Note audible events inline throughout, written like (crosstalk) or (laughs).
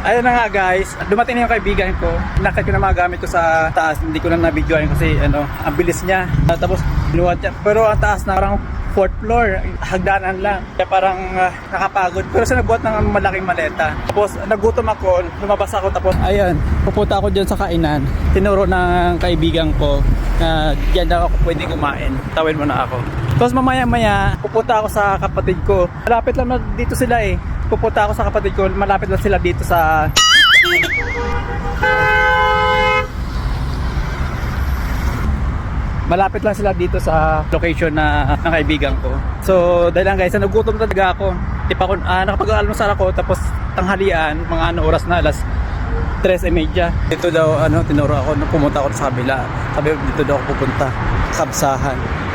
Ayun na nga guys, dumating na yung kaibigan ko. Nakit ko na mga gamit ko sa taas. Hindi ko na nabidyoan kasi ano, ang bilis niya. Ah, Tapos binuhat niya. Pero ang taas na parang fourth floor, hagdanan lang. Kaya parang ah, nakapagod. Pero sa nagbuhat ng malaking maleta. Tapos nagutom ako, lumabas ako. Tapos ayun, pupunta ako dyan sa kainan. Tinuro ng kaibigan ko na dyan daw ako pwede kumain. Tawin mo na ako. Tapos mamaya maya, pupunta ako sa kapatid ko. Malapit lang dito sila eh. Pupunta ako sa kapatid ko, malapit lang sila dito sa... Malapit lang sila dito sa location na ng kaibigan ko. So, dahil lang guys, nagutom talaga ako. Tipa ko, ah, nakapag-almusal ako, tapos tanghalian, mga ano oras na, alas 3.30. Dito daw, ano, tinuro ako, pumunta ako sa kabila. Sabi, dito daw ako pupunta. Kabsahan.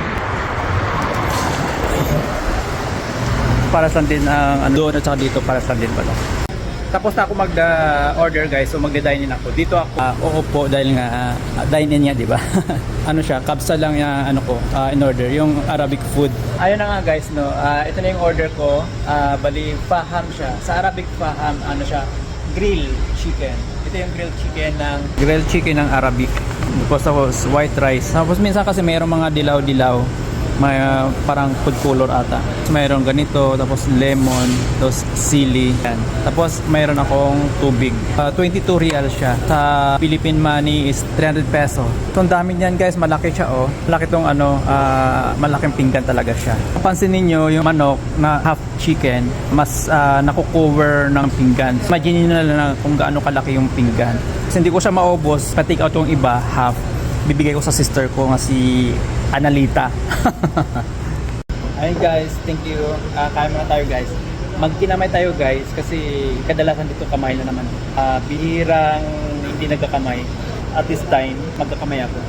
Para lang din ang ano, doon at saka dito, para lang din pala. Tapos na ako mag-order guys, so magda-dine in ako. Dito ako, uh, uupo dahil nga uh, dine in niya, di ba? (laughs) ano siya, kabsa lang yung ano ko, ah, in order, yung Arabic food. Ayun na nga guys, no. ah, ito na yung order ko. Ah, bali, faham siya. Sa Arabic faham, ano siya, grill chicken. Ito yung grilled chicken ng grilled chicken ng Arabic. Tapos tapos white rice. Tapos minsan kasi mayroong mga dilaw-dilaw. May ah, parang food color ata. Tapos mayroong ganito, tapos lemon, tapos sili. Yan. Tapos mayroon akong tubig. Ah, 22 real siya. Sa Philippine money is 300 peso. So ang dami niyan guys, malaki siya oh. Malaki tong ano, ah, malaking pinggan talaga siya. Papansin niyo yung manok na half chicken, mas uh, nakukover ng pinggan. Imagine niyo na lang kung gaano kalaki yung pinggan. Kasi hindi ko siya maubos, pa-take out yung iba, half. Bibigay ko sa sister ko nga si Analita. (laughs) Ayun guys, thank you. Ah, kain muna tayo guys. Magkinamay tayo guys kasi kadalasan dito kamay na naman. Ah, bihirang hindi nagkakamay. At this time, magkakamay ako.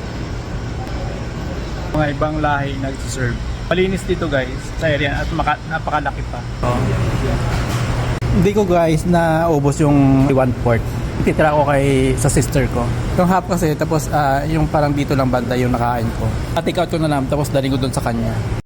Mga ibang lahi nagsiserve. Malinis dito guys sa area at maka, napakalaki pa. Hindi ko guys na ubos yung one port. Titira ko kay sa sister ko. Yung half kasi tapos ah, yung parang dito lang banda yung nakain ko. Take out ko na lang tapos daling ko doon sa kanya.